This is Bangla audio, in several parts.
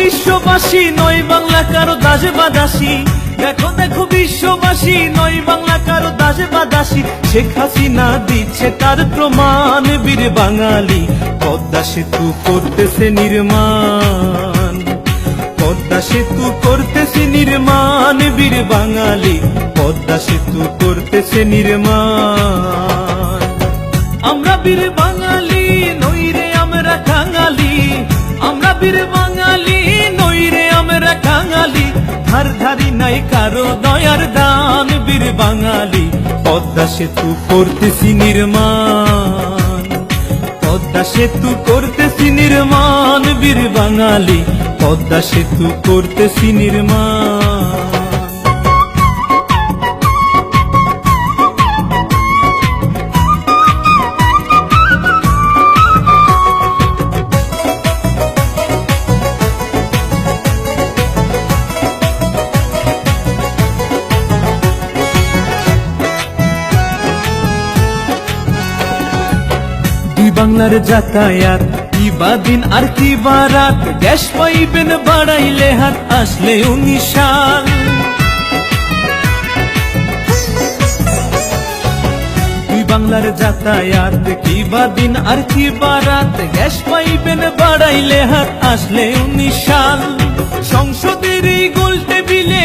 বিশ্ববাসী, নয় বাংলা কারও দাসে বাদাসী দেখো দেখো, বিশ্ববাসী, নয় বাংলা কারও দাসে বাদাসী শেখ হাসিনা দিচ্ছে তার প্রমাণ, বীর বাঙালি। পদ্মা সেতু করতেছে নির্মাণ। পদ্মা সেতু করতেছে নির্মাণ, বীর বাঙালি। পদ্মা সেতু করতেছে নির্মাণ। আমরা বীর বাঙালি, নই রে আমরা কাঙালি আমরা বীর বাঙালি কাঙালি ধার ধারি নাই কারও দয়ার দান। বীর বাঙালি, পদ্মা সেতু করতেছি নির্মাণ। পদ্মা সেতু করতেছি নির্মাণ। বীর বাঙালি, পদ্মা সেতু করতেছি নির্মাণ। বাংলার যাতায়াত, কি বা দিন আর কি বা রাত? গ্যাস পাইবেন, বাড়াইলে হাত, আসলে উনিশ সাল দুই বাংলার যাতায়াত, কি বা দিন আর কি বা রাত? গ্যাস পাইবেন, বাড়াইলে হাত, আসলে উনিশ সাল সংসদের এই গোল টেবিলে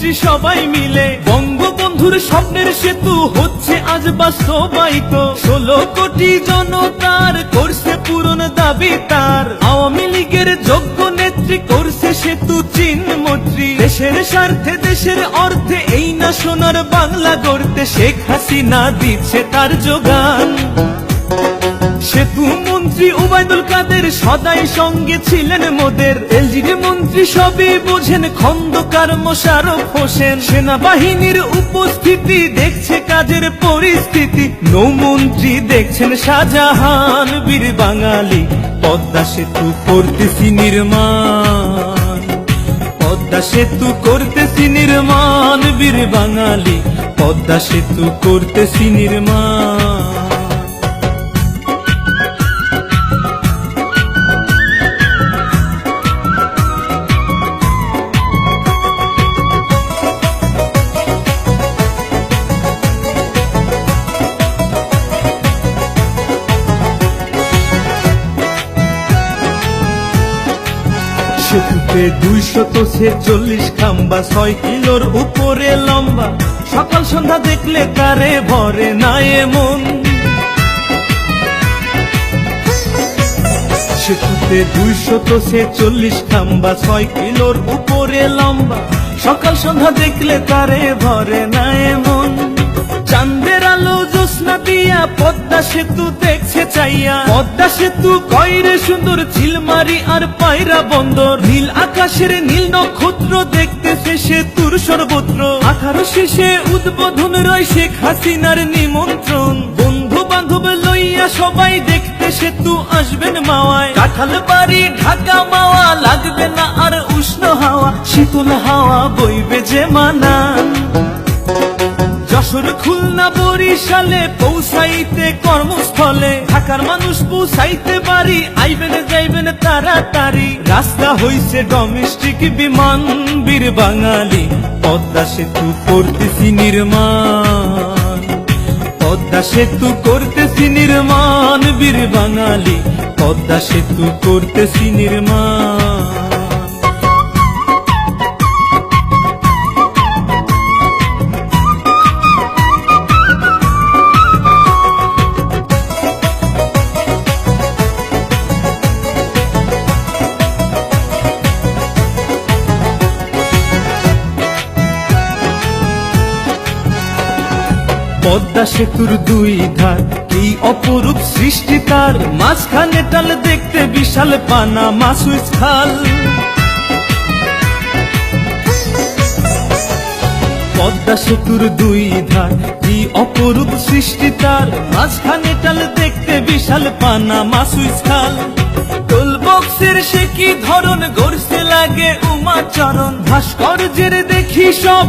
মন্ত্রী সবাই মিলে। বঙ্গবন্ধুর স্বপ্নের সেতু হচ্ছে আজ বাস্তবায়িত। ষোলো কোটি জনতার করছে পূরণ দাবি তার। আওয়ামী লীগের যোগ্য নেত্রী করছে সেতু চিনমন্ত্রী দেশের স্বার্থে দেশের অর্থে এই না সোনার বাংলা গড়তে শেখ হাসিনা দিচ্ছে তার যোগান। সেতু মন্ত্রী উবায়দুল কাদের সদাই সঙ্গে ছিলেন মোদের। এলজিডি মন্ত্রী সবই বোঝেন খন্দকার মোশারফ হোসেন। সেনাবাহিনীর উপস্থিতি দেখছে কাজের পরিস্থিতি। নৌমন্ত্রী দেখছেন শাহজাহান বীর বাঙালি। পদ্মা সেতু করতেছি নির্মাণ। পদ্মা সেতু করতেছি নির্মাণ বীর বাঙালি। পদ্মা সেতু করতেছি নির্মাণ। সেতুতে দুইশত ছেচল্লিশ খাম্বা, ছয় কিলোর উপরে লম্বা। সকাল সন্ধ্যা দেখলে কারে ভরে না এমন। সেতুতে দুইশত ছেচল্লিশ খাম্বা, ছয় কিলোর উপরে লম্বা। সকাল সন্ধ্যা দেখলে তারে ভরে না এমন। পদ্মা সেতু দেখছে চাইয়া। পদ্মা সেতু কয়রে সুন্দর, ঝিলমারি আর পায়রা বন্দর। নীল আকাশের নীল নক্ষত্র দেখতেছে সেতুর সর্বত্র। আঠারো শেষে উদ্বোধন রয় শেখ হাসিনার নিমন্ত্রণ। বন্ধু বান্ধব লইয়া সবাই দেখতে সেতু আসবেন মাওয়ায়। কাঁঠাল বাড়ি, ঢাকা মাওয়া, লাগবে না আর উষ্ণ হাওয়া। শীতল হাওয়া বইবে যে মানান যশোর খুলনা বরিশালে পৌঁছাইতে কর্মস্থলে। ঢাকার মানুষ পৌঁছাইতে পারি, আইবেন যাইবেন তাড়াতাড়ি। রাস্তা হইছে ডোমেস্টিক বিমান, বীর বাঙালি। পদ্মা সেতু করতেছি নির্মাণ। পদ্মা সেতু করতেছি নির্মাণ, বীর বাঙালি। পদ্মা সেতু করতেছি নির্মাণ। পদ্মা সেতুর দুই ধার। কি অপরূপ সৃষ্টি তার মাঝখানে টাল দেখতে বিশাল পানা মাসুইস খাল। পদ্মা সেতুর দুই ধার। কি অপরূপ সৃষ্টি তার মাঝখানে টাল দেখতে বিশাল পানা মাসুইস খাল। টুলবো বক্সের সে কি ধরন গড়ছে লাগে উমাচরণ। ভাস্কর্যের দেখি সব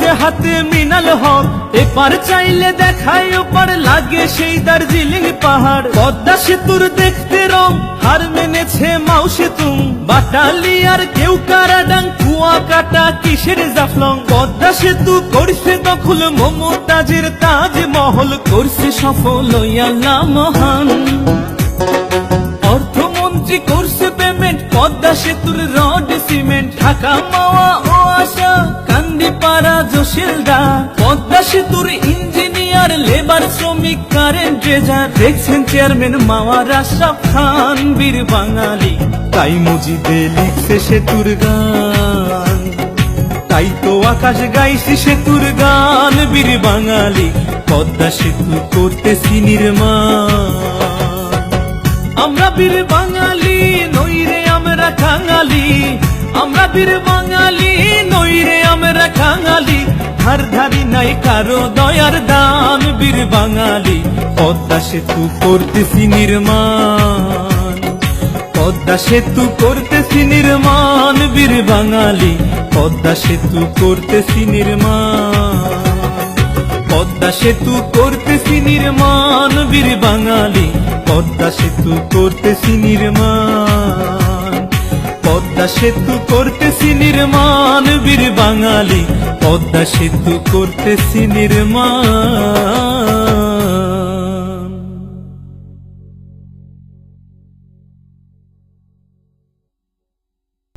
করছে হাতে মিনাল হক এপার চাইলে দেখায়, ওপার লাগে সেই দার্জিলিং পাহাড়। পদ্মা সেতুর দেখতে রং, হার মেনেছে মাউসে তুম বাটালি আর কেউ কারাডাং কুয়া কাটা কিসের জাফলং? পদ্মা সেতু করছে দখল, মমতাজের তাজমহল করছে সফল ইয়াল্লা মহান। অর্থমন্ত্রী করছে পেমেন্ট পদ্মা সেতুর রড, সিমেন্ট, ঢাকা মাওয়া ও আশা। জোশেলদা পদ্মা সেতুর ইঞ্জিনিয়ার লেবার শ্রমিক কারেন্ট ট্রেজার দেখছেন চেয়ারম্যান মাওয়া রাশাফ খান বীর বাঙালি। তাই মজিদে লিখছে সেতুর গান। তাই তো আকাশ গাইছি সেতুর গান বীর বাঙালি। পদ্মা সেতু করতেছি নির্মাণ। আমরা বীর বাঙালি নইরে আমরা কাঙালি আমরা বীর বাঙালি নইরে আমরা কাঙালি ধার ধারি নাই কারও দয়ার দান, বীর বাঙালি। পদ্মা সেতু করতেছি নির্মাণ। পদ্মা সেতু করতেছি নির্মাণ, বীর বাঙালি। পদ্মা সেতু করতেছি নির্মাণ। পদ্মা সেতু করতেছি নির্মাণ, বীর বাঙালি। পদ্মা সেতু করতেছি নির্মাণ। পদ্মা সেতু করতেছি নির্মাণ বীর বাঙালি পদ্মা সেতু করতেছি নির্মাণ।